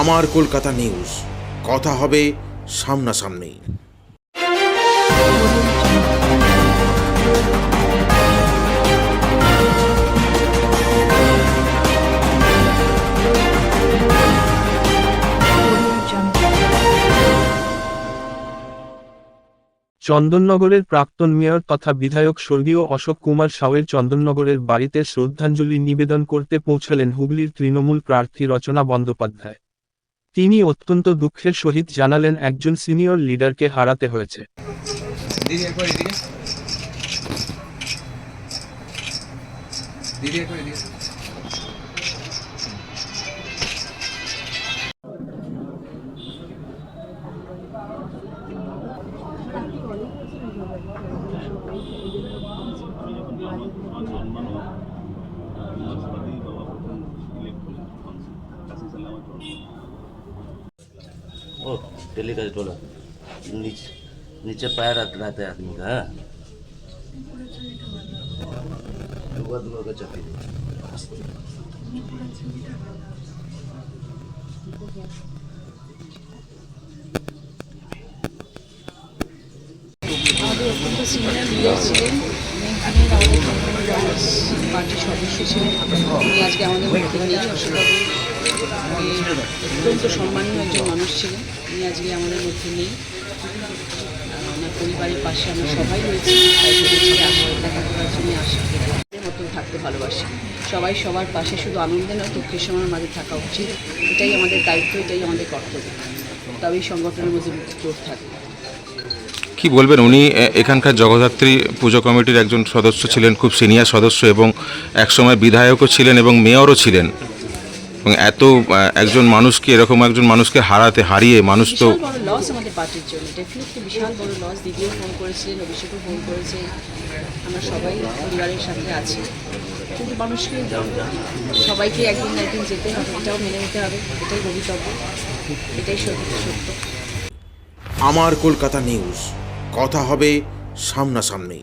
আমার কলকাতা নিউজ। কথা হবে সামনাসামনি। চন্দননগরের প্রাক্তন মেয়র তথা বিধায়ক স্বর্গীয় অশোক কুমার সাউয়ের চন্দননগরের বাড়িতে শ্রদ্ধাঞ্জলি নিবেদন করতে পৌঁছলেন হুগলির তৃণমূল প্রার্থী রচনা বন্দ্যোপাধ্যায়। তিনি অত্যন্ত দুঃখের সহিত জানালেন একজন সিনিয়র লিডারকে হারাতে হয়েছে। দিদি একবার এদিকে দিদি একবার এদিকে ओ दिल्ली का टोला नीचे नीचे पैर रख- रहता है आदमी का हाँ? दुआ दुआ का चक्की আমাদের অত্যন্ত সিনিয়র লিডার ছিলেন উনি আমাদের কংগ্রেস পার্টির সদস্য ছিলেন উনি আজকে আমাদের মধ্যে নেই অশোকবাবু উনি অত্যন্ত সম্মানীয় একজন মানুষ ছিলেন। উনি আজকে আমাদের মধ্যে নেই। আর ওনার পরিবারের পাশে আমরা সবাই রয়েছি। দেখা করার জন্য আসা আমাদের মতন থাকতে ভালোবাসি। সবাই সবার পাশে শুধু আনন্দে নয় দুঃখের সময় মাঝে থাকা উচিত। এটাই আমাদের দায়িত্ব এটাই আমাদের কর্তব্য। তবেই সংগঠনের মধ্যে জোর থাকবে কি বলবেন? উনি এখানকার জগদ্ধাত্রী পুজো কমিটির একজন সদস্য ছিলেন খুব সিনিয়র সদস্য এবং একসময় বিধায়কও ছিলেন এবং মেয়রও ছিলেন। এবং এত একজন মানুষকে এরকম একজন মানুষকে হারাতে হারিয়ে মানুষ তো বড় লস আমাদের পার্টির জন্য। ডেফিনেটলি বিশাল বড় লস দিদিও ফোন করেছিলেন অভিষেকও ফোন করেছে। আমরা সবাই পরিবারের সাথে আছি। কিন্তু মানুষকে সবাইকে একদিন না একদিন যেতে হবে এটাও মেনে নিতে হবে। এটাই ভবিতব্য এটাই সত্য সত্য। আমার কলকাতা নিউজ কথা হবে সামনাসামনি